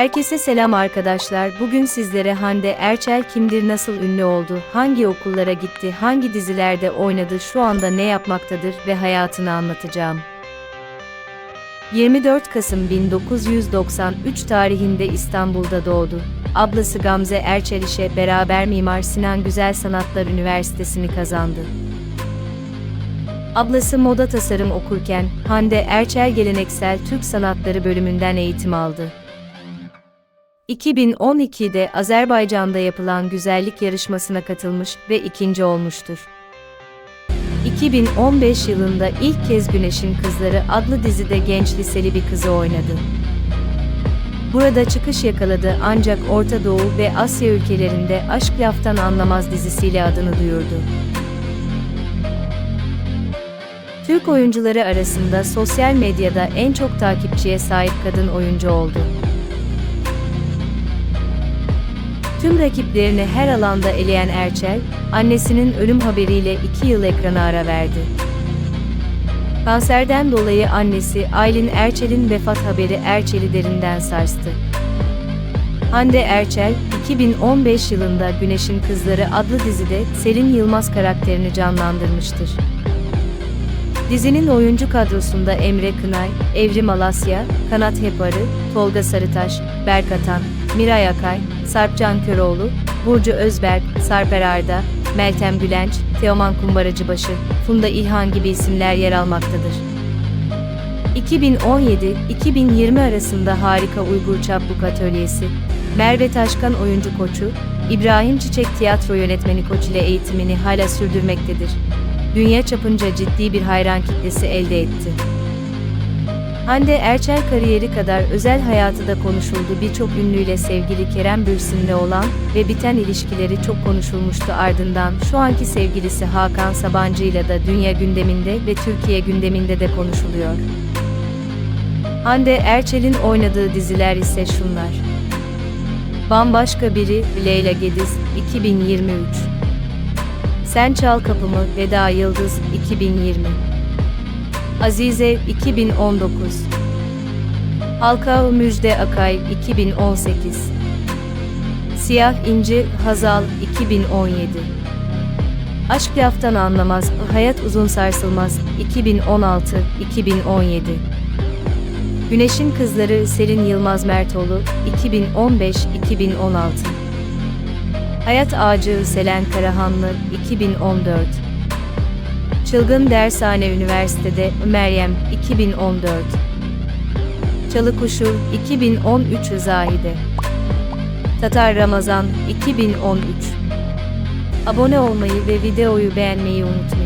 Herkese selam arkadaşlar. Bugün sizlere Hande Erçel kimdir, nasıl ünlü oldu, hangi okullara gitti, hangi dizilerde oynadı, şu anda ne yapmaktadır ve hayatını anlatacağım. 24 Kasım 1993 tarihinde İstanbul'da doğdu. Ablası Gamze Erçel işe beraber Mimar Sinan Güzel Sanatlar Üniversitesi'ni kazandı. Ablası moda tasarım okurken Hande Erçel geleneksel Türk sanatları bölümünden eğitim aldı. 2012'de Azerbaycan'da yapılan güzellik yarışmasına katılmış ve ikinci olmuştur. 2015 yılında ilk kez Güneşin Kızları adlı dizide genç liseli bir kızı oynadı. Burada çıkış yakaladı ancak Orta Doğu ve Asya ülkelerinde Aşk Laftan Anlamaz dizisiyle adını duyurdu. Türk oyuncuları arasında sosyal medyada en çok takipçiye sahip kadın oyuncu oldu. Tüm rakiplerini her alanda eleyen Erçel, annesinin ölüm haberiyle iki yıl ekrana ara verdi. Kanserden dolayı annesi Aylin Erçel'in vefat haberi Erçel'i derinden sarstı. Hande Erçel, 2015 yılında Güneşin Kızları adlı dizide Selin Yılmaz karakterini canlandırmıştır. Dizinin oyuncu kadrosunda Emre Kınay, Evrim Alasya, Kanat Heparı, Tolga Sarıtaş, Berk Atan, Miray Akay, Sarpcan Köroğlu, Burcu Özberk, Sarper Arda, Meltem Gülenç, Teoman Kumbaracıbaşı, Funda İlhan gibi isimler yer almaktadır. 2017-2020 arasında Harika Uygur Çapluk Atölyesi, Merve Taşkan oyuncu koçu, İbrahim Çiçek tiyatro yönetmeni koç ile eğitimini hala sürdürmektedir. Dünya çapınca ciddi bir hayran kitlesi elde etti. Hande Erçel kariyeri kadar özel hayatı da konuşuldu. Birçok ünlüyle sevgili Kerem Bürsin'le olan ve biten ilişkileri çok konuşulmuştu ardından şu anki sevgilisi Hakan Sabancı ile de dünya gündeminde ve Türkiye gündeminde de konuşuluyor. Hande Erçel'in oynadığı diziler ise şunlar. Bambaşka Biri, Leyla Gediz, 2023. Sen Çal Kapımı, Veda Yıldız, 2020. Azize 2019 Halka Müjde Akay 2018 Siyah İnci Hazal 2017 Aşk Laftan Anlamaz Hayat Uzun Sarsılmaz 2016-2017 Güneşin Kızları Selin Yılmaz Mertoğlu 2015-2016 Hayat Ağacı Selen Karahanlı 2014 Çılgın Dershane Üniversitede Meryem 2014 Çalı Kuşu 2013 Zahide. Tatar Ramazan 2013 Abone olmayı ve videoyu beğenmeyi unutmayın.